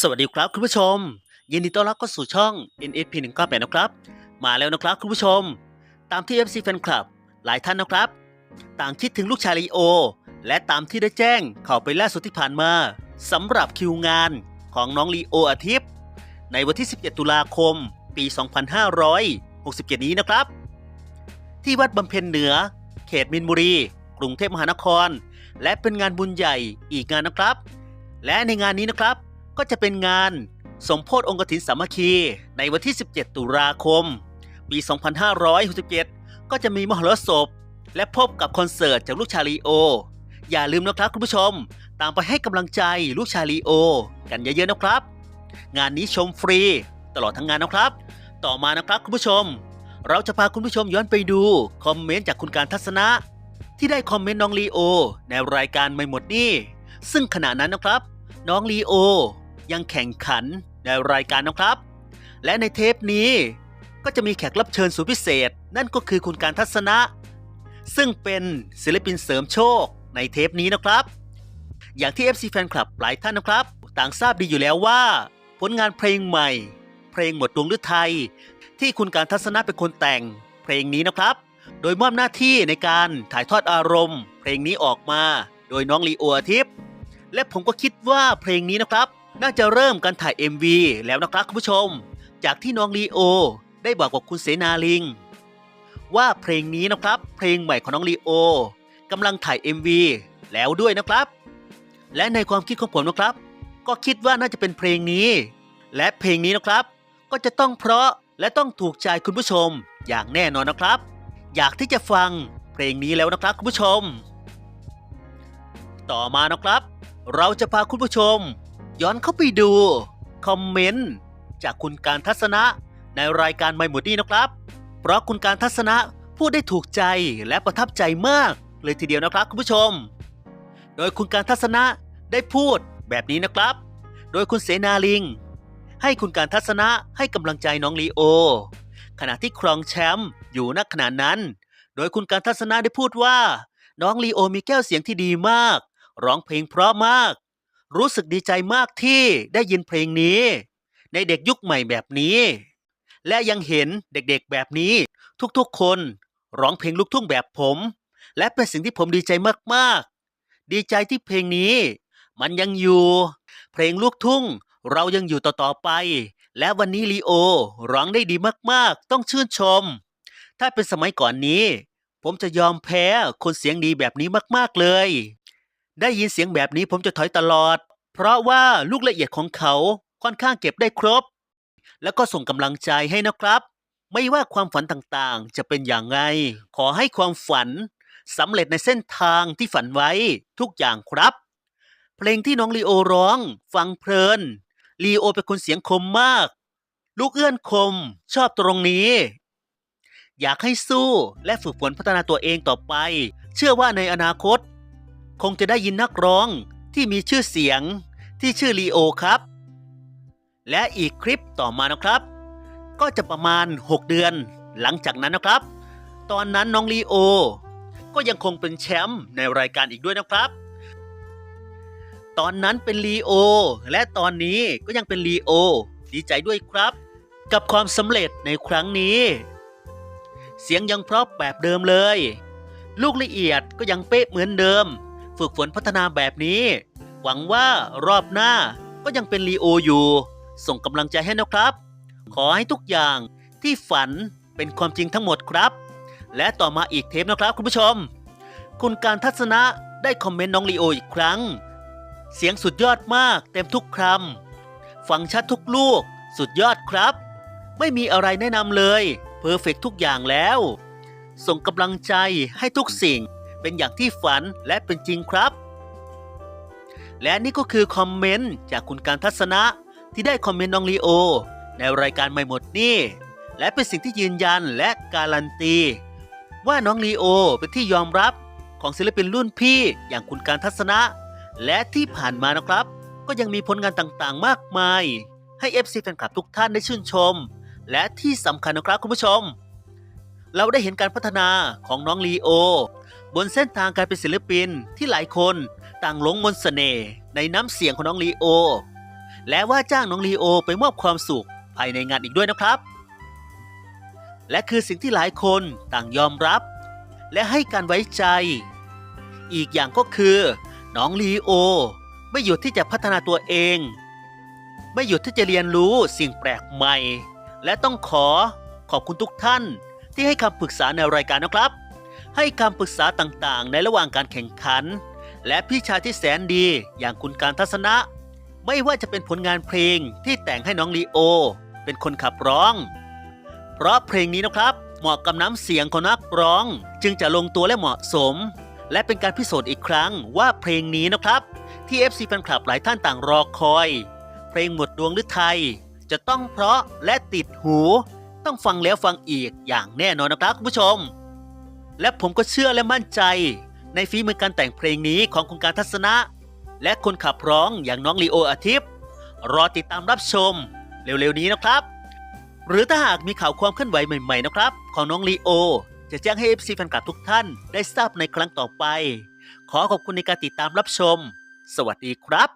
สวัสดีครับคุณผู้ชม ยินดีต้อนรับเข้าสู่ช่อง NSP 198นะครับ มาแล้วนะครับคุณผู้ชม ตามที่ FC Fan Club หลายท่านนะครับ ต่างคิดถึงลูกชายลีโอ และตามที่ได้แจ้งข่าวไปล่าสุดที่ผ่านมาสำหรับคิวงานของน้องลีโออาทิตย์ ในวันที่ 17 ตุลาคม ปี 2567 นี้นะครับ ที่วัดบำเพ็ญเหนือ เขตมินบุรี กรุงเทพมหานคร และเป็นงานบุญใหญ่อีกงานนะครับ และในงานนี้นะครับ ก็จะเป็นงานสมโพธิองค์กฐินสามัคคี ในวันที่ 17 ตุลาคม ปี 2567 ก็จะมีมหรสพ และพบกับคอนเสิร์ตจากลูกชายลีโอ อย่าลืมนะครับคุณผู้ชม ตามไปให้กำลังใจลูกชายลีโอ กันเยอะๆนะครับ งานนี้ชมฟรี ตลอดทั้งงานนะครับ ต่อมานะครับคุณผู้ชม เราจะพาคุณผู้ชมย้อนไปดู คอมเมนต์จากคุณการทัศนะ ที่ได้คอมเมนต์น้องลีโอ ในรายการไม่หมดนี่ซึ่งขณะนั้นนะครับ น้องลีโอ ยังแข่งขันในรายการนะครับ และในเทปนี้ก็จะมีแขกรับเชิญสุดพิเศษ นั่นก็คือคุณการทัศนะ ซึ่งเป็นศิลปินเสริมโชคในเทปนี้นะครับ อย่างที่ FC Fan Club หลายท่านนะครับ ต่างทราบดีอยู่แล้วว่า ผลงานเพลงใหม่ เพลงหมดดวงฤทัยที่คุณการทัศนะเป็นคนแต่งเพลงนี้นะครับ โดยมอบหน้าที่ในการถ่ายทอดอารมณ์ เพลงนี้ออกมา โดยน้องลีโออาทิตย์และผมก็คิดว่าเพลงนี้นะครับ น่าจะเริ่มการถ่าย MV แล้วนะครับคุณผู้ชม จากที่น้องลีโอ ได้บอกกับคุณเสนาลิง ว่าเพลงนี้นะครับ เพลงใหม่ของน้องลีโอกำลังถ่าย MV แล้วด้วยนะครับ และในความคิดของผมนะครับ ก็คิดว่าน่าจะเป็นเพลงนี้ และเพลงนี้นะครับ ก็จะต้องเพราะและต้องถูกใจคุณผู้ชมอย่างแน่นอนนะครับ อยากที่จะฟังเพลงนี้แล้วนะครับคุณผู้ชม ต่อมานะครับ เราจะพาคุณผู้ชม ย้อนเข้าไปดู คอมเมนต์ จากคุณการทัศนะในรายการไม่หมดนี่นะครับ เพราะคุณการทัศนะพูดได้ถูกใจและประทับใจมากเลยทีเดียวนะครับคุณผู้ชม โดยคุณการทัศนะได้พูดแบบนี้นะครับ โดยคุณเสนาลิง ให้คุณการทัศนะให้กำลังใจน้องลีโอ ขณะที่ครองแชมป์อยู่ณขณะนั้น โดยคุณการทัศนะได้พูดว่า น้องลีโอมีแก้วเสียงที่ดีมาก ร้องเพลงเพราะมาก รู้สึกดีใจมากที่ได้ยินเพลงนี้ ในเด็กยุคใหม่แบบนี้ และยังเห็นเด็กๆแบบนี้ ทุกๆคนร้องเพลงลูกทุ่งแบบผม และเป็นสิ่งที่ผมดีใจมากๆ ดีใจที่เพลงนี้ มันยังอยู่ เพลงลูกทุ่ง เรายังอยู่ต่อๆไป และวันนี้ลีโอร้องได้ดีมากๆ ต้องชื่นชม ถ้าเป็นสมัยก่อนนี้ ผมจะยอมแพ้คนเสียงดีแบบนี้มากๆเลย ได้ยินเสียงแบบนี้ผมจะถอยตลอด เพราะว่าลูกละเอียดของเขาค่อนข้างเก็บได้ครบ แล้วก็ส่งกำลังใจให้นะครับ ไม่ว่าความฝันต่างๆ จะเป็นอย่างไรขอให้ความฝันสำเร็จในเส้นทางที่ฝันไว้ทุกอย่างครับ เพลงที่น้องลีโอร้อง ฟังเพลินลีโอเป็นคนเสียงคมมาก ลูกเอื้อนคมชอบตรงนี้ อยากให้สู้และฝึกฝนพัฒนาตัวเองต่อไป เชื่อว่าในอนาคต คงจะได้ยินนักร้องที่มีชื่อเสียงที่ชื่อลีโอครับ และอีกคลิปต่อมานะครับ ก็จะประมาณ 6 เดือนหลังจากนั้นนะครับ ตอนนั้นน้องลีโอ ก็ยังคงเป็นแชมป์ในรายการอีกด้วยนะครับ ตอนนั้นเป็นลีโอ และตอนนี้ก็ยังเป็นลีโอ ดีใจด้วยครับ กับความสำเร็จในครั้งนี้ เสียงยังเพราะแบบเดิมเลย ลูกละเอียดก็ยังเป๊ะเหมือนเดิม ฝึกฝนพัฒนาแบบนี้ หวังว่ารอบหน้าก็ยังเป็นลีโออยู่ ส่งกำลังใจให้นะครับ ขอให้ทุกอย่างที่ฝันเป็นความจริงทั้งหมดครับ และต่อมาอีกเทปนะครับคุณผู้ชม คุณการทัศนะได้คอมเมนต์น้องลีโออีกครั้ง เสียงสุดยอดมากเต็มทุกคำฟังชัดทุกลูก สุดยอดครับ ไม่มีอะไรแนะนำเลยเพอร์เฟกทุกอย่างแล้ว ส่งกำลังใจให้ทุกสิ่ง เป็นอย่างที่ฝันและเป็นจริงครับ และนี่ก็คือคอมเมนต์จากคุณการทัศนะที่ได้คอมเมนต์น้องลีโอ ในรายการไม่หมดนี่ และเป็นสิ่งที่ยืนยันและการันตี ว่าน้องลีโอเป็นที่ยอมรับของศิลปินรุ่นพี่อย่างคุณการทัศนะ และที่ผ่านมานะครับ ก็ยังมีผลงานต่างๆ มากมาย ให้ FC แฟนคลับทุกท่านได้ชื่นชม และที่สำคัญนะครับคุณผู้ชม เราได้เห็นการพัฒนาของน้องลีโอ บนเส้นทางการเป็นศิลปินที่หลายคนต่างหลงมนต์เสน่ห์ในน้ำเสียงของน้องลีโอ และว่าจ้างน้องลีโอไปมอบความสุขภายในงานอีกด้วยนะครับ และคือสิ่งที่หลายคนต่างยอมรับ และให้การไว้ใจ อีกอย่างก็คือน้องลีโอ ไม่หยุดที่จะพัฒนาตัวเอง ไม่หยุดที่จะเรียนรู้สิ่งแปลกใหม่ และต้องขอขอบคุณทุกท่าน ที่ให้คำปรึกษาในรายการนะครับ ให้คำปรึกษาต่างๆ ในระหว่างการแข่งขัน และพี่ชายที่แสนดีอย่างคุณการทัศนะ ไม่ว่าจะเป็นผลงานเพลงที่แต่งให้น้องลีโอ เป็นคนขับร้อง เพราะเพลงนี้นะครับ เหมาะกับน้ำเสียงของนักร้อง จึงจะลงตัวและเหมาะสม และเป็นการพิสูจน์อีกครั้งว่าเพลงนี้นะครับ ที่ FC แฟนคลับหลายท่านต่างรอคอย เพลงหมดดวงหรือไทยจะต้องเพราะและติดหู ต้องฟังแล้วฟังอีกอย่างแน่นอนนะครับคุณผู้ชม และผมก็เชื่อและมั่นใจ ในฝีมือการแต่งเพลงนี้ของคุณการทัศนะ และคนขับร้องอย่างน้องลีโออาทิตย์รอติดตามรับชมเร็วๆนี้นะครับ หรือถ้าหากมีข่าวความเคลื่อนไหวใหม่ๆนะครับ ของน้องลีโอ จะแจ้งให้ FC แฟนคลับทุกท่านได้ทราบในครั้งต่อไป ขอขอบคุณในการติดตามรับชม สวัสดีครับ